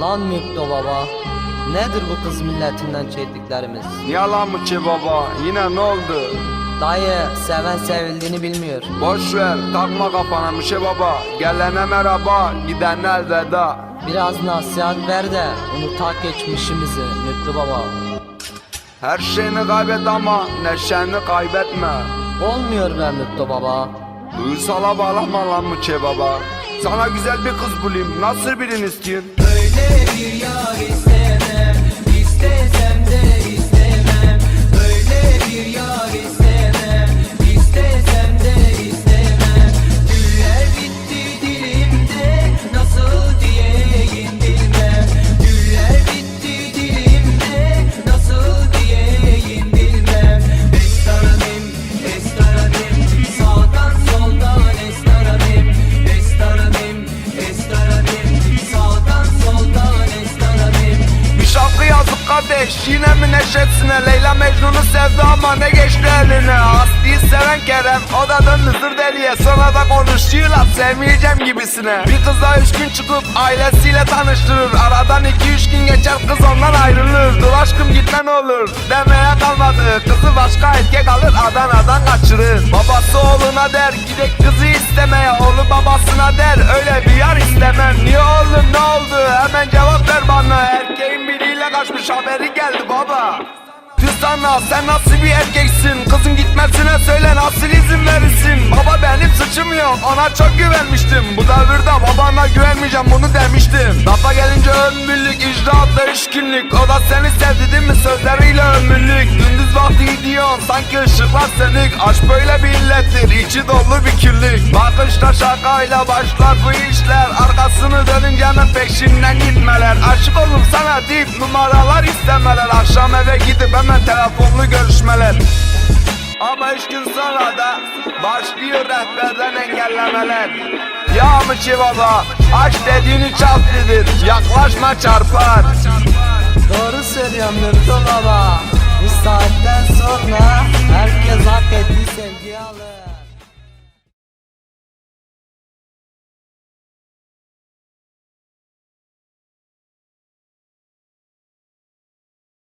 Lan Müpto baba. Nedir bu kız milletinden çektiklerimiz? Yalan mı ki baba? Yine ne oldu? Dayı seven sevildiğini bilmiyor. Boş ver, takma kafana bir şey baba. Gelene merhaba, gidene elveda. Biraz nasihat ver de unutak geçmişimizi Müpto baba. Her şeyini kaybet ama neşeni kaybetme. Olmuyor be Müpto baba. Duygusala bağlama lan mı ki baba? Sana güzel bir kız bulayım, nasıl birini istiyorsun? Öyle bir yar istemem kardeş yine mi neşetsine Leyla Mecnun'u sevdi ama ne geçti eline? Aslı'yı seven Kerem o da döndü zır deliye. Sonra da konuşuyorlar sevmeyeceğim gibisine. Bir kızla üç gün çıkıp ailesiyle tanıştırır. Aradan iki üç gün geçer kız ondan ayrılır. Dur aşkım gitme ne olur demeye kalmadı. Kızı başka erkek alır Adana'dan kaçırır. Babası oğluna der gidek kızı istemeye Oğlu babasına der öyle bir yar istemem. Niye oğlum ne oldu? Hemen cevap ver bana kaçmış haberi geldi baba. Sana sen nasıl bir erkeksin? Kızın gitmesine söyle nasıl izin verirsin? Baba benim suçum yok ona çok güvenmiştim. Bu devirde babana güvenmeyeceğim bunu demiştim. Lafa gelince ömürlük icraatla günlük O da seni sevdi değil mi? Sözleriyle ömürlük. Gündüz vakti gidiyorsun sanki ışıklar sönük. Aşk böyle bir illettir içi dolu bir küllük Bakışta şakayla başlar bu işler. Arkasını dönünce hemen peşinden gitmeler Aşık oldum sana deyip numaralar istemeler. Akşam eve gidip hemen telefonlu görüşmeler. Ama üç gün sonra da başlıyor rehberden engellemeler. Ya Mıçı baba aşk dediğini çaltıdır Yaklaşma çarpar. Doğru söylüyorsun Müpto baba.